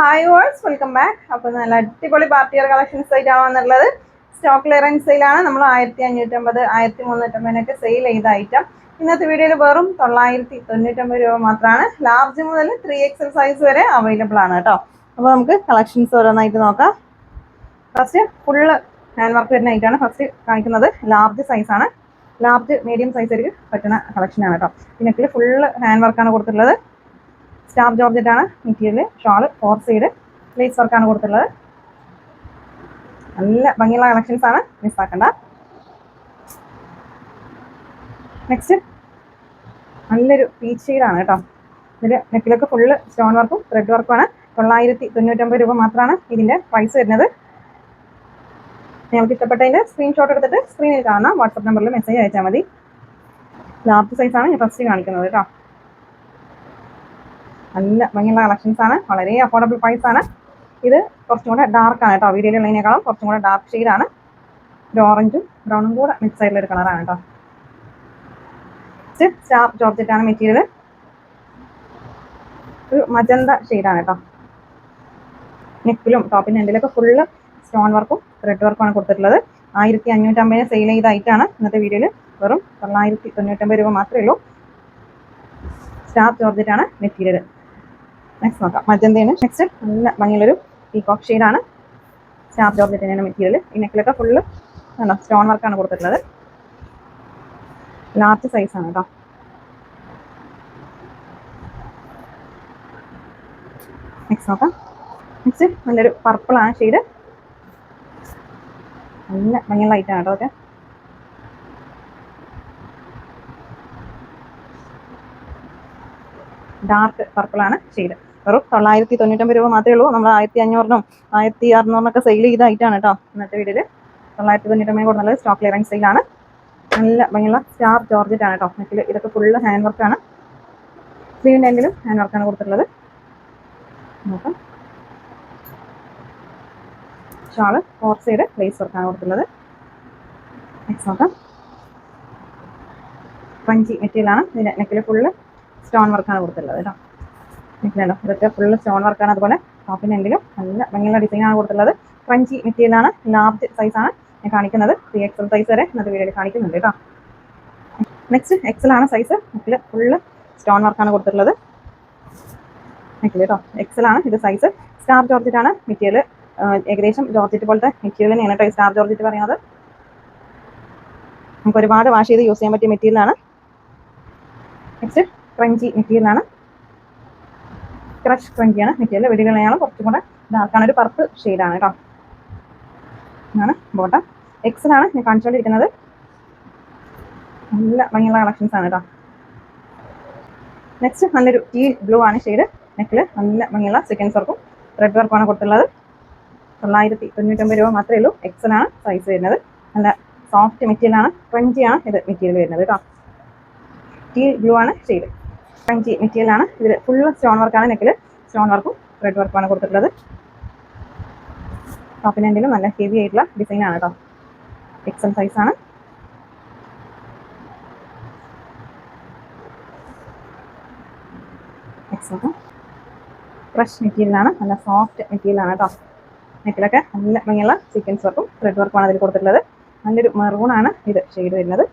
Hi verse welcome back അപ്പോൾ നല്ല അടിപൊളി പാർട്ടിയർ കളക്ഷൻസ് ആയിട്ടാണ് വന്നിട്ടുള്ളത്. സ്റ്റോക്ക് ക്ലിയറൻസ് സെയിലാണ് നമ്മൾ ആയിരത്തി അഞ്ഞൂറ്റമ്പത് ആയിരത്തി മുന്നൂറ്റമ്പതിനൊക്കെ സെയിൽ ചെയ്ത ഐറ്റം ഇന്നത്തെ വീഡിയോയിൽ വെറും തൊള്ളായിരത്തി തൊണ്ണൂറ്റമ്പത് രൂപ മാത്രമാണ്. ലാർജ് മുതൽ ത്രീ എക്സൽ സൈസ് വരെ അവൈലബിൾ ആണ് കേട്ടോ. അപ്പോൾ നമുക്ക് കളക്ഷൻസ് ഓരോന്നായിട്ട് നോക്കാം. ഫസ്റ്റ് ഫുള്ള് ഹാൻഡ് വർക്ക് വരുന്ന ഐറ്റാണ് ഫസ്റ്റ് കാണിക്കുന്നത് ലാർജ് സൈസാണ് ലാർജ് മീഡിയം സൈസ് വരെ പറ്റുന്ന കളക്ഷനാണ് കേട്ടോ. പിന്നെ ഫുള്ള് ഹാൻഡ് വർക്കാണ് കൊടുത്തിട്ടുള്ളത്. സ്റ്റാഫ് ജോർജറ്റ് ആണ് material shawl four side lace വർക്കാണ് കൊടുത്തിട്ടുള്ളത്. നല്ല ഭംഗിയുള്ള കളക്ഷൻസ് ആണ്. മിസ്സാക്കണ്ട നെക്സ്റ്റ് നല്ലൊരു പീച്ച് ഷെയ്ഡാണ് കേട്ടോ. ഇതിൽ നെക്കിലൊക്കെ ഫുള്ള് സ്റ്റോൺ വർക്കും ത്രെഡ് വർക്കുമാണ് തൊള്ളായിരത്തി തൊണ്ണൂറ്റമ്പത് രൂപ മാത്രമാണ് ഇതിന്റെ പ്രൈസ് വരുന്നത്. നിങ്ങൾക്ക് ഇഷ്ടപ്പെട്ടതിന്റെ സ്ക്രീൻഷോട്ട് എടുത്തിട്ട് സ്ക്രീനിൽ കാണാം വാട്സപ്പ് നമ്പറിൽ മെസ്സേജ് അയച്ചാൽ മതി. ലാർജ് സൈസാണ് ഞാൻ ഫസ്റ്റ് കാണിക്കുന്നത് കേട്ടോ. നല്ല ഭംഗിയുള്ള കളക്ഷൻസ് ആണ്. വളരെ അഫോർഡബിൾ പ്രൈസ് ആണ്. ഇത് കുറച്ചും കൂടെ ഡാർക്ക് ആണ് കേട്ടോ. വീഡിയോയിലുള്ളതിനേക്കാളും കുറച്ചും കൂടെ ഡാർക്ക് ഷെയ്ഡാണ് ഒരു ഓറഞ്ചും ബ്രൗണും കൂടെ മിക്സ് ആയിട്ടുള്ള ഒരു കളറാണ് കേട്ടോ. സ്റ്റാർ ജോർജറ്റ് ആണ് മെറ്റീരിയൽ ഒരു മജന്ത ഷെയ്ഡാണ് കേട്ടോ. നെക്കിലും ടോപ്പിന്റെ എൻഡിലൊക്കെ ഫുള്ള് സ്റ്റോൺ വർക്കും ത്രെഡ് വർക്കുമാണ് കൊടുത്തിട്ടുള്ളത്. ആയിരത്തി അഞ്ഞൂറ്റമ്പതിന് സെയിൽ ചെയ്ത ഐറ്റാണ് ഇന്നത്തെ വീഡിയോയിൽ വെറും തൊള്ളായിരത്തി തൊണ്ണൂറ്റമ്പത് രൂപ മാത്രമേ ഉള്ളൂ. സ്റ്റാർ ആണ് മെറ്റീരിയൽ നെക്സ്റ്റ് നോക്കാം. മജന്തയാണ് നെക്സ്റ്റ് നല്ല ഭംഗിയുള്ളൊരു പീകോക്ക് ഷെയ്ഡാണ് സ്റ്റാർ ജോർജറ്റിന്റെ മെറ്റീരിയൽ ഈ നെക്കിലൊക്കെ ഫുള്ള് എന്താ സ്റ്റോൺ വർക്കാണ് കൊടുത്തിട്ടുള്ളത്. ലാർജ് സൈസാണ് കേട്ടോ നെക്സ്റ്റ് നോക്കാം. നെക്സ്റ്റ് നല്ലൊരു പർപ്പിളാണ് ഷെയ്ഡ് നല്ല ഭംഗിയുള്ള ലൈറ്റാണ് കേട്ടോ ഓക്കെ ഡാർക്ക് പർപ്പിളാണ് ഷെയ്ഡ് വെറും തൊള്ളായിരത്തി തൊണ്ണൂറ്റമ്പത് രൂപ മാത്രമേ ഉള്ളൂ. നമ്മൾ ആയിരത്തി അഞ്ഞൂറിനും ആയിരത്തി അറുന്നൂറിനൊക്കെ സെയിൽ ചെയ്ത ഐറ്റാണ് കേട്ടോ ഇന്നത്തെ വീട്ടിൽ തൊള്ളായിരത്തി തൊണ്ണൂറ്റമ്പത് കൊടുക്കുന്നത് സ്റ്റോക്ക് ക്ലിയറൻസ് സെയിലാണ് നല്ല ഭംഗിയുള്ള സ്റ്റാർ ജോർജറ്റ് ആണ് കേട്ടോ നെക്കിൽ ഇതൊക്കെ ഫുള്ള് ഹാൻഡ് വർക്കാണ് സ്ലീവിന്റെ എങ്കിലും ഹാൻഡ് വർക്കാണ് കൊടുത്തിട്ടുള്ളത്. നോക്കാം. ഷാൾ ഫോർ സൈഡ് ലേസ് വർക്കാണ് കൊടുത്തിട്ടുള്ളത്. നെക്സ്റ്റ് നോക്കാം. പഞ്ചി മെറ്റീരിയലാണ് ഇതിന്റെ നെക്കിൽ ഫുള്ള് സ്റ്റോൺ വർക്കാണ് കൊടുത്തിട്ടുള്ളത് കേട്ടോ നെക്കിലുണ്ടോ ഇതൊക്കെ ഫുൾ സ്റ്റോൺ വർക്കാണ് അതുപോലെ ടോപ്പിന്റെ എങ്കിലും നല്ല ഭംഗിയുള്ള ഡിസൈനാണ് കൊടുത്തിട്ടുള്ളത്. ക്രഞ്ചി മെറ്റീരിയലാണ് ലാർജ് സൈസാണ് ഞാൻ കാണിക്കുന്നത്. ത്രീ എക്സൽ സൈസ് വരെ ഇന്നത്തെ വീഡിയോയിൽ കാണിക്കുന്നുണ്ട് കേട്ടോ. നെക്സ്റ്റ് എക്സൽ ആണ് സൈസ് നെക്കിൽ ഫുള്ള് സ്റ്റോൺ വർക്കാണ് കൊടുത്തിട്ടുള്ളത്. കേട്ടോ. എക്സൽ ആണ് ഇത് സൈസ് സ്റ്റാർ ജോർജറ്റ് ആണ് മെറ്റീരിയൽ ഏകദേശം ജോർജറ്റ് പോലത്തെ മെറ്റീരിയൽ തന്നെയാണ് കേട്ടോ സ്റ്റാർ ജോർജറ്റ് പറയുന്നത്. നമുക്ക് ഒരുപാട് വാഷ് ചെയ്ത് യൂസ് ചെയ്യാൻ പറ്റിയ മെറ്റീരിയലാണ് നെക്സ്റ്റ് ക്രഞ്ചി മെറ്റീരിയലാണ് ക്രഷ് ക്രങ്കിയാണ് മെറ്റീരിയൽ വെടികളെയാണ് കുറച്ചും കൂടെ ഡാർക്കാണ് ഒരു പർപ്പിൾ ഷെയ്ഡാണ് കേട്ടോ ഇതാണ് ബോട്ടം എക്സലാണ് ഞാൻ കാണിച്ചുകൊണ്ടിരിക്കുന്നത് നല്ല ഭംഗിയുള്ള കളക്ഷൻസ് ആണ് കേട്ടോ നെക്സ്റ്റ് നല്ലൊരു ടീ ബ്ലൂ ആണ് ഷെയ്ഡ് നെക്കിൽ നല്ല ഭംഗിയുള്ള സെക്കൻഡ് വർക്കും റെഡ് വർക്കുമാണ് കൊടുത്തിട്ടുള്ളത്. തൊള്ളായിരത്തി തൊണ്ണൂറ്റൊമ്പത് രൂപ മാത്രമേ ഉള്ളൂ. എക്സലാണ് സൈസ് വരുന്നത്. നല്ല സോഫ്റ്റ് മെറ്റീരിയലാണ് ക്രഞ്ചിയാണ് ഇത് മെറ്റീരിയൽ വരുന്നത് കേട്ടോ ടീ ബ്ലൂ ആണ് ഷെയ്ഡ് ക്രഞ്ചി മെറ്റീരിയലാണ് ഇതിൽ ഫുൾ സ്റ്റോൺ വർക്കാണ് നെക്കിൽ സ്റ്റോൺ വർക്കും റെഡ് വർക്കുമാണ് കൊടുത്തിട്ടുള്ളത്. ടോപ്പിന് നല്ല ഹെവി ആയിട്ടുള്ള ഡിസൈൻ ആണ് കേട്ടോ എക്സൽ സൈസ് ആണ്. ഫ്രഷ് മെറ്റീരിയലാണ് നല്ല സോഫ്റ്റ് മെറ്റീരിയലാണ് കേട്ടോ നെക്കിലൊക്കെ നല്ല ഭംഗിയുള്ള സീക്വൻസ് വർക്കും ത്രെഡ് വർക്കുമാണ് അതിൽ കൊടുത്തിട്ടുള്ളത്. നല്ലൊരു മെറൂൺ ആണ് ഇത് ഷെയ്ഡ് വരുന്നത്.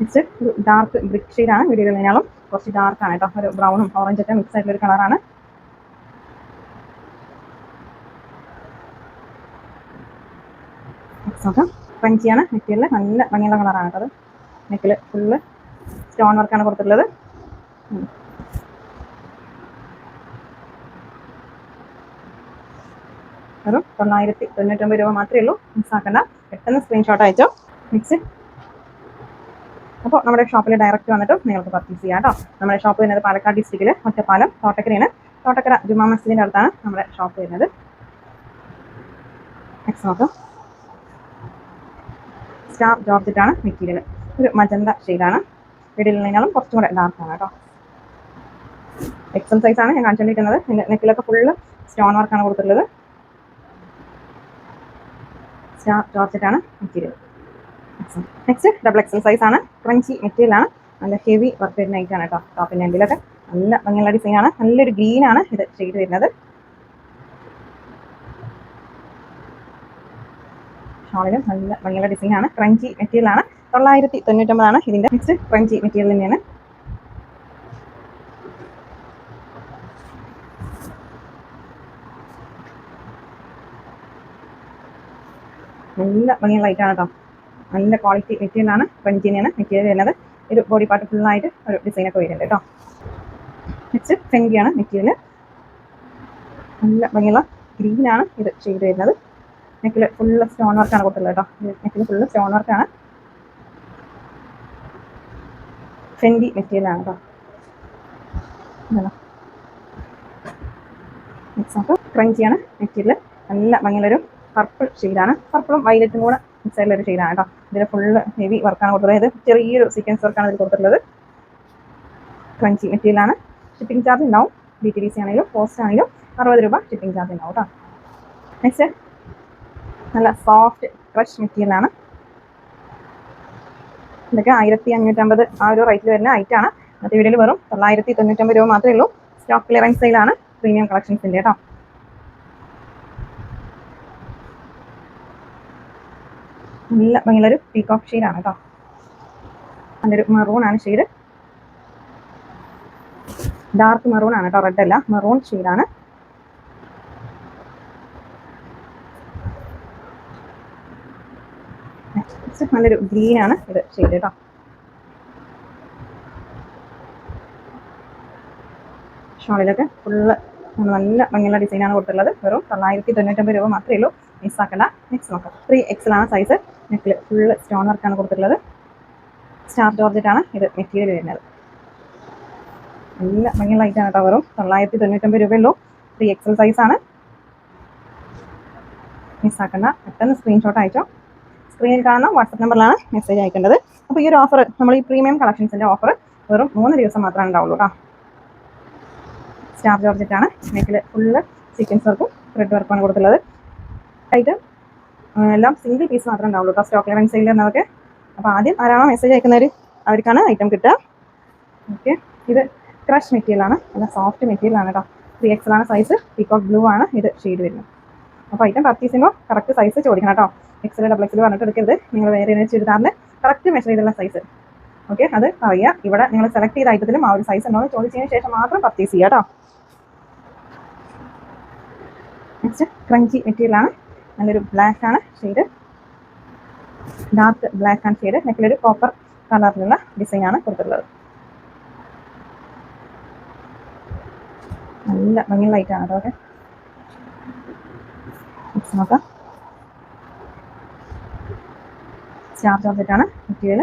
നെക്സ്റ്റ് ഒരു ഡാർക്ക് ബ്രിക്ക് ഷെയ്ഡാണ് കഴിഞ്ഞാലും കുറച്ച് ഡാർക്ക് ആണ് കേട്ടോ. ഒരു ബ്രൗണും ഓറഞ്ചും ഒക്കെ മിക്സ് ആയിട്ടുള്ള ഒരു കളറാണ് നോക്കാം. പഞ്ചിയാണ് നെക്കിൽ നല്ല ഭംഗിയുള്ള കളറാണ് കേട്ടോ അത്. നെക്കിൽ ഫുള്ള് സ്റ്റോൺ വർക്കാണ് കൊടുത്തിട്ടുള്ളത്. വെറും തൊള്ളായിരത്തി തൊണ്ണൂറ്റൊമ്പത് രൂപ മാത്രമേ ഉള്ളൂ. മിസ്സാക്കണ്ട പെട്ടെന്ന് സ്ക്രീൻഷോട്ട് അയച്ചോ. മിക്സ് അപ്പോൾ നമ്മുടെ ഷോപ്പിൽ ഡയറക്റ്റ് വന്നിട്ട് നിങ്ങൾക്ക് പർച്ചേസ് ചെയ്യാം കേട്ടോ നമ്മുടെ ഷോപ്പ് വരുന്നത് പാലക്കാട് ഡിസ്ട്രിക്റ്റിൽ ഒറ്റപ്പാലം തോട്ടക്കരയാണ്. തോട്ടക്കര ജുമാ മസ്ജിദിന്റെ അടുത്താണ് നമ്മുടെ ഷോപ്പ് വരുന്നത്. നെക്സ്റ്റ് നോക്കാം. സ്റ്റാർ ജോർജറ്റാണ് മെറ്റീരിയൽ ഒരു മജന്ത ഷെയ്ഡാണ്. വീടിലുള്ളതിനാലും കുറച്ചും കൂടെ ഡാർക്കാണ് കേട്ടോ എക്സൽ ആണ് ഞാൻ കാണിച്ചുകൊണ്ടിരിക്കുന്നത് നെക്കിലൊക്കെ ഫുള്ള് സ്റ്റോൺ വർക്കാണ് കൊടുത്തിട്ടുള്ളത്. Star georgette material. Next double XL size ആണ്. ക്രഞ്ചി മെറ്റീരിയൽ ആണ്. നല്ല ഹെവി വർക്ക് വരുന്ന ഐറ്റാണ് കേട്ടോ. ടോപ്പിന്റെ എൻഡിലൊക്കെ നല്ല ഭംഗിയുള്ള ഡിസൈൻ ആണ്. നല്ലൊരു ഗ്രീൻ ആണ് ഇത് ചെയ്ത് വരുന്നത്. ഷോളിലും നല്ല ഭംഗിയുള്ള ഡിസൈൻ ആണ്. ക്രഞ്ചി മെറ്റീരിയൽ ആണ്. തൊള്ളായിരത്തി തൊണ്ണൂറ്റൊമ്പതാണ് ഇതിന്റെ നെക്സ്റ്റ് ക്രഞ്ചി മെറ്റീരിയൽ തന്നെയാണ്. നല്ല ഭംഗിയുള്ള ലൈറ്റാണ് കേട്ടോ നല്ല ക്വാളിറ്റി മെറ്റീരിയലാണ് ആണ് തന്നെയാണ് മെറ്റീരിയൽ വരുന്നത്. ഒരു ബോഡി പാർട്ട് ഫുള്ളായിട്ട് ഒരു ഡിസൈനൊക്കെ വരുന്നുണ്ട് കേട്ടോ നെക്സ്റ്റ് ഫെങ്കിയാണ് മെറ്റീരിയൽ നല്ല ഭംഗിയുള്ള ഗ്രീനാണ് ഇത് ചെയ്ത് വരുന്നത്. നെക്കിൽ ഫുള്ള് സ്റ്റോൺ വർക്കാണ് കൊടുത്തുള്ളത് കേട്ടോ നെക്കിൽ ഫുള്ള് സ്റ്റോൺ വർക്കാണ് ഫെൻഡി മെറ്റീരിയലാണ് കേട്ടോ നെക്സ്റ്റ് നമുക്ക് ക്രഞ്ചിയാണ് മെറ്റീരിയൽ നല്ല ഭംഗിയുള്ളൊരു പർപ്പിൾ ഷെയ്ഡാണ് പർപ്പിളും വൈലറ്റും കൂടെ മിക്സ് ആയിട്ടുള്ള ഒരു ഷെയ്ഡാണ് കേട്ടോ. ഇതിൽ ഫുള്ള് ഹെവി വർക്കാണ് കൊടുത്തിട്ടുള്ളത്. ഇത് ചെറിയൊരു സീക്വൻസ് വർക്കാണ് ഇതിൽ കൊടുത്തിട്ടുള്ളത്. ക്രഞ്ചി മെറ്റീരിയലാണ് ഷിപ്പിംഗ് ചാർജ് ഉണ്ടാവും. ബി ടി ഡി സി ആണെങ്കിലും പോസ്റ്റ് ആണെങ്കിലും അറുപത് രൂപ ഷിപ്പിംഗ് ചാർജ് ഉണ്ടാവും കേട്ടോ. നെക്സ്റ്റ് നല്ല സോഫ്റ്റ് ക്രഷ് മെറ്റീരിയലാണ് ഇതൊക്കെ ആയിരത്തി അഞ്ഞൂറ്റമ്പത് ആ ഒരു റേറ്റിൽ വരുന്ന ഐറ്റാണ് ഇന്നത്തെ വീഡിയോയിൽ വെറും തൊള്ളായിരത്തി തൊണ്ണൂറ്റമ്പത് രൂപ മാത്രമേ ഉള്ളൂ. സ്റ്റോക്ക് ക്ലിയറൻസ് സെയിലാണ് പ്രീമിയം കളക്ഷൻസിന്റെ കേട്ടോ. നല്ല ഭയങ്കര ഒരു പീകോക്ക് ഷെയ്ഡാണ് കേട്ടോ നല്ലൊരു മെറൂൺ ആണ് ഷെയ്ഡ് ഡാർക്ക് മെറൂൺ ആണ് കേട്ടോ റെഡ് അല്ല. മെറൂൺ ഷെയ്ഡാണ് നല്ലൊരു ഗ്രീൻ ആണ് ഇത് ഷെയ്ഡ് കേട്ടോ ഷോളിലൊക്കെ ഫുള്ള് നല്ല ഭംഗിയുള്ള ഡിസൈനാണ് കൊടുത്തിട്ടുള്ളത്. വെറും തൊള്ളായിരത്തി തൊണ്ണൂറ്റൊമ്പത് രൂപ മാത്രമേ ഉള്ളൂ. മിസ്സാക്കണ്ട നെക്സ്റ്റ് നോക്കാം. ത്രീ എക്സലാണ് സൈസ് നെക്കിൽ ഫുള്ള് സ്റ്റോൺ വർക്കാണ് കൊടുത്തിട്ടുള്ളത്. സ്റ്റാർ ജോർജറ്റാണ് ഇത് മെറ്റീരിയൽ വരുന്നത്. നല്ല ഭയങ്കര ലൈറ്റാണ് ടവറും വെറും തൊള്ളായിരത്തി തൊണ്ണൂറ്റൊമ്പത് രൂപയുള്ളൂ ത്രീ എക്സൽ സൈസാണ് മിസ്സാക്കണ്ട പെട്ടെന്ന് സ്ക്രീൻഷോട്ട് അയച്ചോ. സ്ക്രീനിൽ കാണുന്ന വാട്സപ്പ് നമ്പറിലാണ് മെസ്സേജ് അയക്കേണ്ടത്. അപ്പോൾ ഈ ഒരു ഓഫർ നമ്മൾ ഈ പ്രീമിയം കളക്ഷൻസിന്റെ ഓഫർ വെറും മൂന്ന് ദിവസം മാത്രമേ ഉണ്ടാവുള്ളൂ കേട്ടോ സ്റ്റാർ ജോർജറ്റാണ് നെക്കിൽ ഫുള്ള് സീക്വൻസ് വർക്കും ത്രെഡ് വർക്കുമാണ് കൊടുത്തുള്ളത് ആയിട്ട് എല്ലാം സിംഗിൾ പീസ് മാത്രമേ ഉണ്ടാവുള്ളൂ കേട്ടോ സ്റ്റോക്ക് ലെവൻ സെയിൽ എന്നതൊക്കെ. അപ്പോൾ ആദ്യം ആരാണോ മെസ്സേജ് അയക്കുന്നവർ അവർക്കാണ് ഐറ്റം കിട്ടുക. ഓക്കെ ഇത് ക്രഷ് മെറ്റീരിയലാണ് നല്ല സോഫ്റ്റ് മെറ്റീരിയലാണ് കേട്ടോ ത്രീ ആണ് സൈസ് പീകോക്ക് ബ്ലൂ ആണ് ഇത് ഷെയ്ഡ് വരുന്നത്. അപ്പോൾ ഐറ്റം പർച്ചേസ് ചെയ്യുമ്പോൾ കറക്റ്റ് സൈസ് ചോദിക്കണം കേട്ടോ എക്സൽ ഡബിൾ എക്സൽ പറഞ്ഞിട്ട് എടുക്കരുത്. നിങ്ങൾ വേറെ ഏതെങ്കിലും ചുരിദാറിന് കറക്റ്റ് മെഷർ ചെയ്തുള്ള സൈസ് ഓക്കെ അത് പറയുക ഇവിടെ നിങ്ങൾ സെലക്ട് ചെയ്ത ഐറ്റത്തിലും ആ ഒരു സൈസ് ഉണ്ടോ എന്ന് ചോദിച്ചതിന് ശേഷം മാത്രം പർച്ചേസ് ചെയ്യുക കേട്ടോ നെക്സ്റ്റ് ക്രഞ്ചി മെറ്റീരിയലാണ് നല്ലൊരു ബ്ലാക്ക് ആണ് ഷെയ്ഡ് ഡാർക്ക് ബ്ലാക്ക് ആണ് ഷെയ്ഡ് നെക്കിലൊരു കോപ്പർ കളറിലുള്ള ഡിസൈൻ ആണ് കൊടുത്തിട്ടുള്ളത്. നല്ല ഭംഗി ലൈറ്റാണ് നെക്സ്റ്റ് നോക്കാം. സ്റ്റാർ ജോർജറ്റാണ് മെറ്റീരിയൽ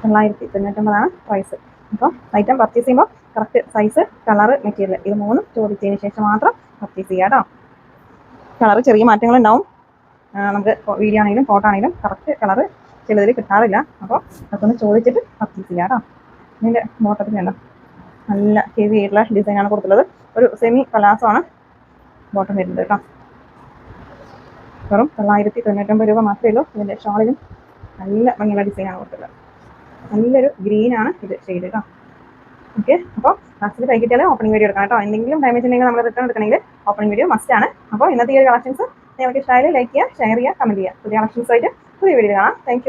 തൊള്ളായിരത്തി തൊണ്ണൂറ്റൊമ്പതാണ് പ്രൈസ് അപ്പോൾ ഐറ്റം പർച്ചേസ് ചെയ്യുമ്പോൾ കറക്റ്റ് സൈസ് കളറ് മെറ്റീരിയൽ ഇത് മൂന്നും ചോദിച്ചതിന് ശേഷം മാത്രം പർച്ചേസ് ചെയ്യുക കേട്ടോ കളറ് ചെറിയ മാറ്റങ്ങൾ ഉണ്ടാവും. നമുക്ക് വീഡിയോ ആണെങ്കിലും ഫോട്ടോ ആണെങ്കിലും കറക്റ്റ് കളറ് ചിലതിൽ കിട്ടാറില്ല. അപ്പോൾ അതൊക്കെ ഒന്ന് ചോദിച്ചിട്ട് പർച്ചേസ് ചെയ്യുക കേട്ടോ ഇതിന്റെ ബോട്ടത്തിൽ കണ്ടോ നല്ല ഹെവി ആയിട്ടുള്ള ഡിസൈനാണ് കൊടുത്തുള്ളത് ഒരു സെമി പലാസമാണ് ബോട്ടം വരുന്നത് കേട്ടോ വെറും തൊള്ളായിരത്തി തൊണ്ണൂറ്റൊമ്പത് രൂപ മാത്രമേ ഉള്ളൂ. ഇതിന്റെ ഷോളിലും നല്ല ഭംഗിയുള്ള ഡിസൈനാണ് കൊടുത്തിട്ടുള്ളത്. നല്ലൊരു ആണ് ഇത് ഷെയ്ഡ് കേട്ടോ ഓക്കെ അപ്പോൾ ലാസ്റ്റിൽ കൈ കിട്ടിയാൽ ഓപ്പണിംഗ് വീഡിയോ എടുക്കണം കേട്ടോ എന്തെങ്കിലും ഡാമേജ് ഉണ്ടെങ്കിൽ നമ്മൾ റിട്ടേൺ എടുക്കണമെങ്കിൽ ഓപ്പണിംഗ് വീഡിയോ മസ്റ്റ് ആണ്. അപ്പോൾ ഇന്നത്തെ ഈ ഒരു കളക്ഷൻസ് നിങ്ങൾക്ക് ഇഷ്ടമായാലും ലൈക്ക് ചെയ്യുക ഷെയർ ചെയ്യുക കമന്റ് ചെയ്യുക. പുതിയ കളക്ഷൻസ് ആയിട്ട് പുതിയ വീഡിയോ കാണാം. താങ്ക്